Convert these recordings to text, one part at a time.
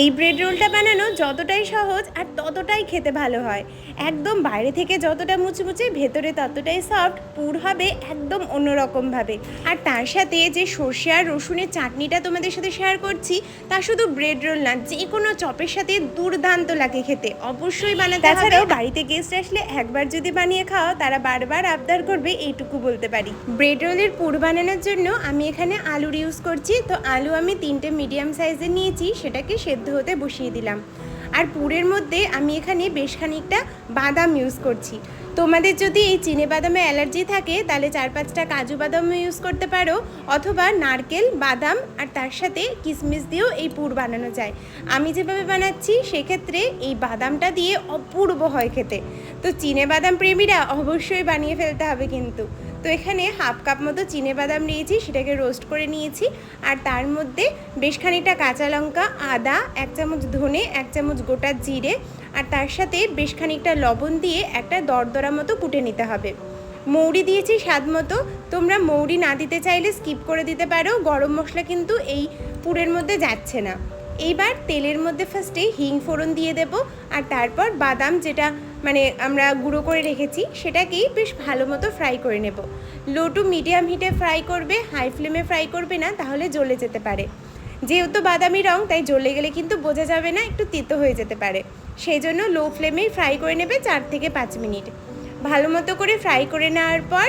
এই ব্রেড রোলটা বানানো যতটাই সহজ আর ততটাই খেতে ভালো হয়। একদম বাইরে থেকে যতটা মুচমুচে ভেতরে ততটাই সফট পুর হবে একদম অন্যরকমভাবে। আর তার সাথে যে সর্ষে আর রসুনের চাটনিটা তোমাদের সাথে শেয়ার করছি তা শুধু ব্রেড রোল না যে কোনো চপের সাথে দুর্দান্ত লাগে খেতে। অবশ্যই বানাতে তাছাড়াও বাড়িতে গেস্ট আসলে একবার যদি বানিয়ে খাও তারা বারবার আবদার করবে এইটুকু বলতে পারি। ব্রেড রোলের পুর বানানোর জন্য আমি এখানে আলুর ইউজ করছি। তো আলু আমি তিনটে মিডিয়াম সাইজের নিয়েছি সেটাকে সেদ্ধ হতে বসিয়ে দিলাম। আর পুরের মধ্যে আমি এখানে বেশ খানিকটা বাদাম ইউজ করছি। তোমাদের যদি এই চিনে বাদামে অ্যালার্জি থাকে, তাহলে চার পাঁচটা কাজু বাদাম ইউজ করতে পারো, অথবা নারকেল, বাদাম, আর তার সাথে কিশমিশ দিয়েও এই পুর বানানো যায়। আমি যেভাবে বানাচ্ছি, সেক্ষেত্রে এই বাদামটা দিয়ে অপূর্ব হয় খেতে। তো চিনে বাদাম প্রেমীরা অবশ্যই বানিয়ে ফেলতে হবে কিন্তু। তো এখানে হাফ কাপ মতো চিনে বাদাম নিয়েছি, সেটাকে রোস্ট করে নিয়েছি। আর তার মধ্যে বেশ খানিকটা কাঁচা লঙ্কা, আদা, এক চামচ ধনে, এক চামচ গোটা জিরে, আর তার সাথে বেশ খানিকটা লবণ দিয়ে একটা দরদরা মতো কুটে নিতে হবে। মৌরি দিয়েছি স্বাদ মতো। তোমরা মৌরি না দিতে চাইলে স্কিপ করে দিতে পারো, গরম মশলা কিন্তু এই পুরের মধ্যে যাচ্ছে না। এইবার তেলের মধ্যে ফার্স্টে হিং ফোড়ন দিয়ে দেব, আর তারপর বাদাম যেটা মানে আমরা গুঁড়ো করে রেখেছি, সেটাকেই বেশ ভালো মতো ফ্রাই করে নেব। লো টু মিডিয়াম হিটে ফ্রাই করবে হাই ফ্লেমে ফ্রাই করবে না, তাহলে জ্বলে যেতে পারে। যেহেতু বাদামি রং, তাই জ্বলে গেলে কিন্তু বোঝা যাবে না, একটু তিতো হয়ে যেতে পারে। সেই জন্য লো ফ্লেমেই ফ্রাই করে নেবে চার থেকে পাঁচ মিনিট। ভালো মতো করে ফ্রাই করে নেওয়ার পর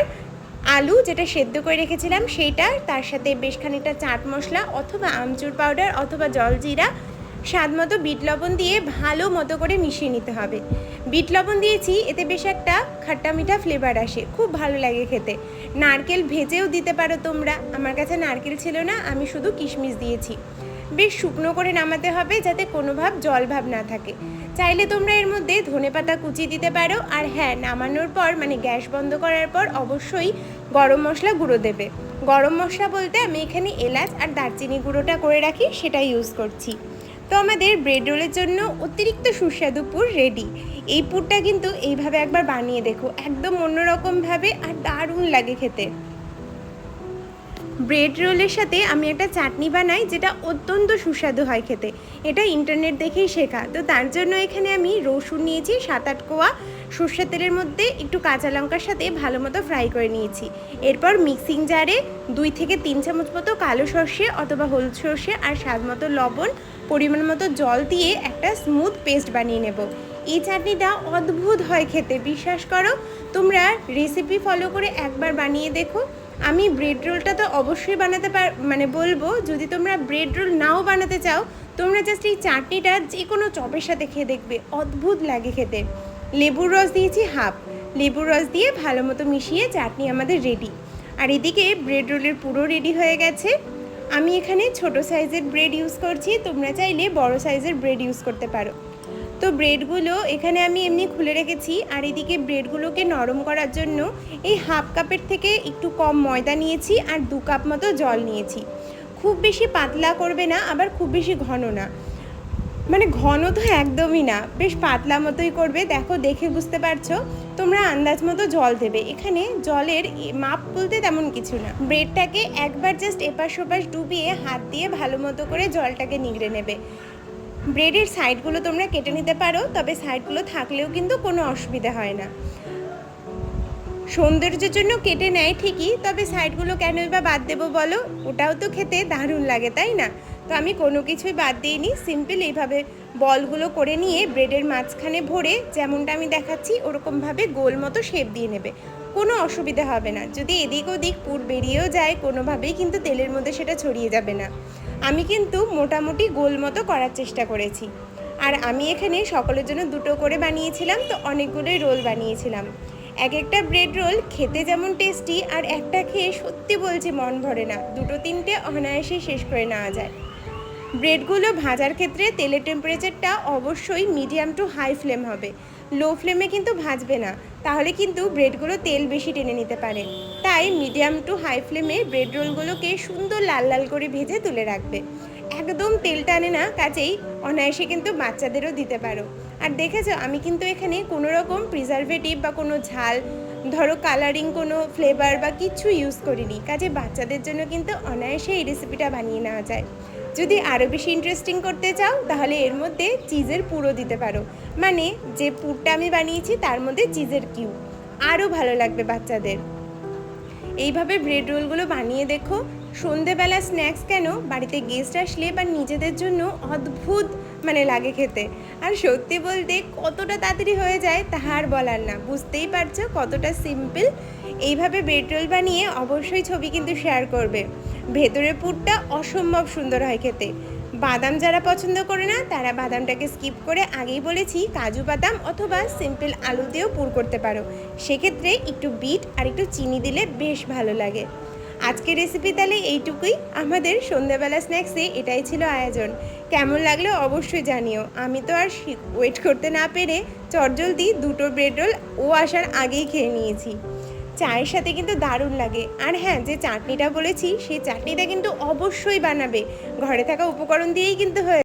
আলু যেটা সেদ্ধ করে রেখেছিলাম, সেইটা, তার সাথে বেশ খানিকটা চাট মশলা অথবা আমচুর পাউডার অথবা জলজিরা স্বাদ মতো বিট লবণ দিয়ে ভালো মতো করে মিশিয়ে নিতে হবে। বিট লবণ দিয়েছি, এতে বেশ একটা খাট্টা মিঠা ফ্লেভার আসে, খুব ভালো লাগে খেতে। নারকেল ভেজেও দিতে পারো তোমরা, আমার কাছে নারকেল ছিল না, আমি শুধু কিশমিশ দিয়েছি। বেশ শুকনো করে নামাতে হবে যাতে কোনো ভাব জল ভাব না থাকে। চাইলে তোমরা এর মধ্যে ধনেপাতা কুচি দিতে পারো, আর হ্যাঁ নামানোর পর মানে গ্যাস বন্ধ করার পর অবশ্যই গরম মশলা গুঁড়ো দেবে। গরম মশলা বলতে আমি এখানে এলাচ আর দারচিনি গুঁড়োটা করে রাখি সেটা ইউজ করছি। তো আমাদের ব্রেড রোলের জন্য অতিরিক্ত সুস্বাদু পুর রেডি এই পুরটা কিন্তু এইভাবে একবার বানিয়ে দেখো, একদম অন্যরকমভাবে আর দারুণ লাগে খেতে। ব্রেড রোলের সাথে আমি একটা চাটনি বানাই যেটা অত্যন্ত সুস্বাদু হয় খেতে। এটা ইন্টারনেট দেখেই শেখা। তো তার জন্য এখানে আমি রসুন নিয়েছি সাত আট কোয়া, সর্ষের তেলের মধ্যে একটু কাঁচা লঙ্কার সাথে ভালো মতো ফ্রাই করে নিয়েছি। এরপর মিক্সিং জারে দুই থেকে তিন চামচ মতো কালো সর্ষে অথবা হলুদ সর্ষে আর স্বাদ মতো লবণ, পরিমাণ মতো জল দিয়ে একটা স্মুথ পেস্ট বানিয়ে নেব। এই চাটনিটা অদ্ভুত হয় খেতে, বিশ্বাস করো। তোমরা রেসিপি ফলো করে একবার বানিয়ে দেখো। আমি ব্রেড রোলটা তো অবশ্যই বানাতে পার মানে বলব, যদি তোমরা ব্রেড রোল নাও বানাতে চাও, তোমরা জাস্ট এই চাটনিটা যে কোনো চপের সাথে খেয়ে দেখবে, অদ্ভুত লাগে খেতে। লেবুর রস দিয়েছি হাফ লেবুর রস দিয়ে ভালো মতো মিশিয়ে চাটনি আমাদের রেডি আর এদিকে ব্রেড রোলের পুরো রেডি হয়ে গেছে। আমি এখানে ছোট সাইজের ব্রেড ইউজ করছি, তোমরা চাইলে বড় সাইজের ব্রেড ইউজ করতে পারো। তো ব্রেডগুলো এখানে আমি এমনি খুলে রেখেছি। আর এদিকে ব্রেডগুলোকে নরম করার জন্য এই হাফ কাপের থেকে একটু কম ময়দা নিয়েছি আর দু কাপ মতো জল নিয়েছি। খুব বেশি পাতলা করবে না, আবার খুব বেশি ঘন না। মানে ঘন তো একদমই না, বেশ পাতলা মতোই করবে। দেখো, দেখে বুঝতে পারছ? তোমরা আন্দাজ মতো জল দেবে। এখানে জলের মাপ বলতে তেমন কিছু না। ব্রেডটাকে একবার জাস্ট এপাশ ওপাশ ডুবিয়ে হাত দিয়ে ভালো মতো করে জলটাকে নিগড়ে নেবে। ব্রেডের সাইডগুলো তোমরা কেটে নিতে পারো, তবে সাইডগুলো থাকলেও কিন্তু কোনো অসুবিধা হয় না। সৌন্দর্যের জন্য কেটে নেয় ঠিকই, তবে সাইডগুলো কেনই বা বাদ দেবো বলো? ওটাও তো খেতে দারুণ লাগে, তাই না? তো আমি কোনো কিছুই বাদ দিইনি, সিম্পল এইভাবে বলগুলো করে নিয়ে ব্রেডের মাঝখানে ভরে যেমনটা আমি দেখাচ্ছি, ওরকমভাবে গোল মতো শেপ দিয়ে নেবে। কোনো অসুবিধা হবে না, যদি এদিক ওদিক পুর বেরিয়েও যায়, কোনোভাবেই কিন্তু তেলের মধ্যে সেটা ছড়িয়ে যাবে না। আমি কিন্তু মোটামুটি গোল মতো করার চেষ্টা করেছি। আর আমি এখানে সকলের জন্য দুটো করে বানিয়েছিলাম, তো অনেকগুলোই রোল বানিয়েছিলাম। এক একটা ব্রেড রোল খেতে যেমন টেস্টি আর একটা খেয়ে সত্যি বলছি মন ভরে না। দুটো তিনটে অনায়াসে শেষ করে নেওয়া যায়। ব্রেডগুলো ভাজার ক্ষেত্রে তেলের টেম্পারেচারটা অবশ্যই মিডিয়াম টু হাই ফ্লেম হবে। লো ফ্লেমে কিন্তু ভাজবে না। তাহলে কিন্তু ব্রেডগুলো তেল বেশি টেনে নিতে পারে। তাই মিডিয়াম টু হাই ফ্লেমে ব্রেড রোলগুলোকে সুন্দর লাল লাল করে ভেজে তুলে রাখবে। একদম তেল টানে না, কাজেই অনায়াসে কিন্তু বাচ্চাদেরও দিতে পারো। আর দেখেছ, আমি কিন্তু এখানে কোনো রকম প্রিজারভেটিভ বা কোনো ঝাল, ধরো কালারিং কোনো ফ্লেভার বা কিছু ইউজ করিনি। কাজে বাচ্চাদের জন্য কিন্তু অনায়াসে এই রেসিপিটা বানিয়ে নেওয়া যায়। যদি আরও বেশি ইন্টারেস্টিং করতে চাও, তাহলে এর মধ্যে চিজের পুরো দিতে পারো। মানে যে পুরটা আমি বানিয়েছি, তার মধ্যে চিজের কিউ আরও ভালো লাগবে বাচ্চাদের। এইভাবে ব্রেড রোলগুলো বানিয়ে দেখো। সন্ধেবেলা স্ন্যাক্স কেন বাড়িতে গেস্ট আসলে বা নিজেদের জন্য অদ্ভুত মানে লাগে খেতে। আর সত্যি বলতে কতটা তাড়াতাড়ি হয়ে যায় তাহা আর বলার না। বুঝতেই পারছ কতটা সিম্পল এইভাবে ব্রেড রোল বানিয়ে অবশ্যই ছবি কিন্তু শেয়ার করবে। ভেতরের পুরটা অসম্ভব সুন্দর হয় খেতে। বাদাম যারা পছন্দ করে না, তারা বাদামটাকে স্কিপ করে আগেই বলেছি কাজু বাদাম অথবা সিম্পল আলু দিয়েও পুর করতে পারো। সেক্ষেত্রে একটু বিট আর একটু চিনি দিলে বেশ ভালো লাগে। আজকের রেসিপি তাহলে এইটুকুই। আমাদের সন্ধ্যাবেলা স্ন্যাক্সে এটাই ছিল আয়োজন। কেমন লাগল অবশ্যই জানিও। আমি তো আর ওয়েট করতে না পেরে চটজলদি দুটো ব্রেড রোল ও আসার আগেই খেয়ে নিয়েছি। চায়ের সাথে কিন্তু দারুণ লাগে। আর হ্যাঁ যে চাটনিটা বলেছি, সেই চাটনিটা কিন্তু অবশ্যই বানাবে। ঘরে থাকা উপকরণ দিয়েই কিন্তু হয়ে